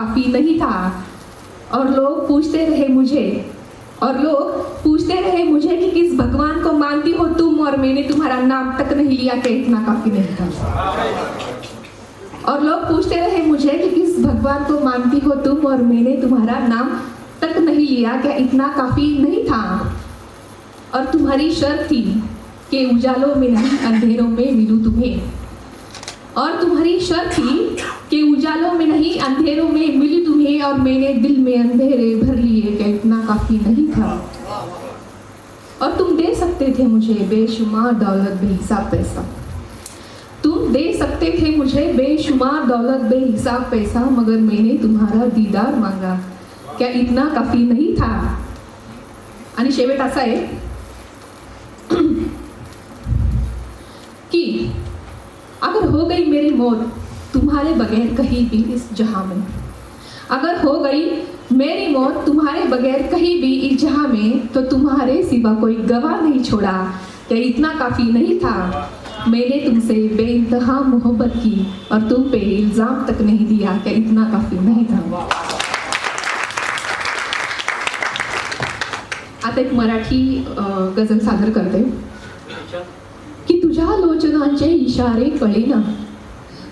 काफ़ी नहीं था। और लोग पूछते रहे मुझे, और लोग पूछते रहे मुझे कि किस भगवान को मानती हो तुम, और मैंने तुम्हारा नाम तक नहीं लिया कि इतना काफ़ी नहीं था। और लोग पूछते रहे मुझे कि किस भगवान को मानती हो तुम, और मैंने तुम्हारा नाम तक नहीं लिया क्या इतना काफ़ी नहीं था। और तुम्हारी शर्त थी कि उजालों में नहीं, अंधेरों में मिलूं तुम्हें। और तुम्हारी शर्त थी कि उजालों में नहीं, अंधेरों में मिली तुम्हें और मैंने दिल में अंधेरे भर लिए कि इतना काफ़ी नहीं था? और तुम दे सकते थे मुझे बेशुमार दौलत, बेहिसाब पैसा। तुम दे सकते थे मुझे बेशुमार दौलत, बेहिसाब पैसा, मगर मैंने तुम्हारा दीदार मांगा। क्या इतना काफ़ी नहीं था? आणि शेवट असा आहे कि अगर हो गई मेरी मौत तुम्हारे बगैर कहीं भी इस जहाँ में। अगर हो गई मेरी मौत तुम्हारे बगैर कहीं भी इस जहाँ में तो तुम्हारे सिवा कोई गवाह नहीं छोड़ा। क्या इतना काफ़ी नहीं था। मैंने तुमसे बेइंतहा मोहब्बत की और तुम पे इल्ज़ाम तक नहीं दिया। क्या इतना काफ़ी नहीं था। आता एक मराठी गझल सादर करते की तुझ्या लोचनांचे इशारे कळेना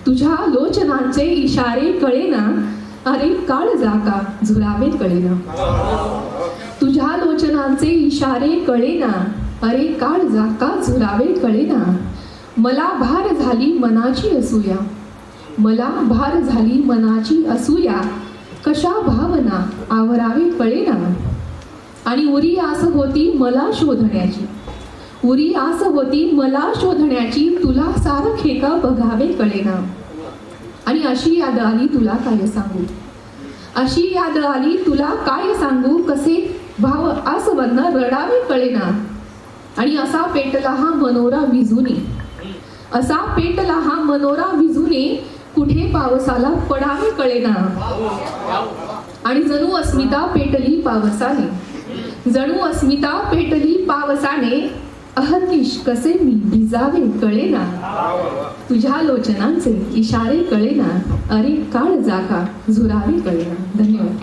तुझ्या लोचनांचे इशारे कळेना. अरे काळ जाका झुरावे कळेना. तुझ्या लोचनांचे इशारे कळेना. अरे काळ जाका झुरावे कळेना. मला भार झाली मनाची असूया. मला भार झाली मनाची असूया. कशा भावना आवरावे कळेना. आणि उरी आस होती मला शोधण्याची. उरी आस होती मला शोधण्याची तुला सारं का बघावे कळेना. आणि अशी याद आली तुला काय सांगू? अशी याद आली तुला काय सांगू? कसे भाव आसवन्न रडावे कळेना. आणि असा पेटला हा मनोरा विजुनी. असा पेटला हा मनोरा विजुनी कुठे पावसाला पडावे कळेना. आणि जणू अस्मिता पेटली पावसाने. जणू अस्मिता पेटली पावसाने. अहर्निश कसे मी भिजावे कळेना. तुझ्या लोचनांचे इशारे कळेना. अरे काळ जागा झुरावे कळेना. धन्यवाद.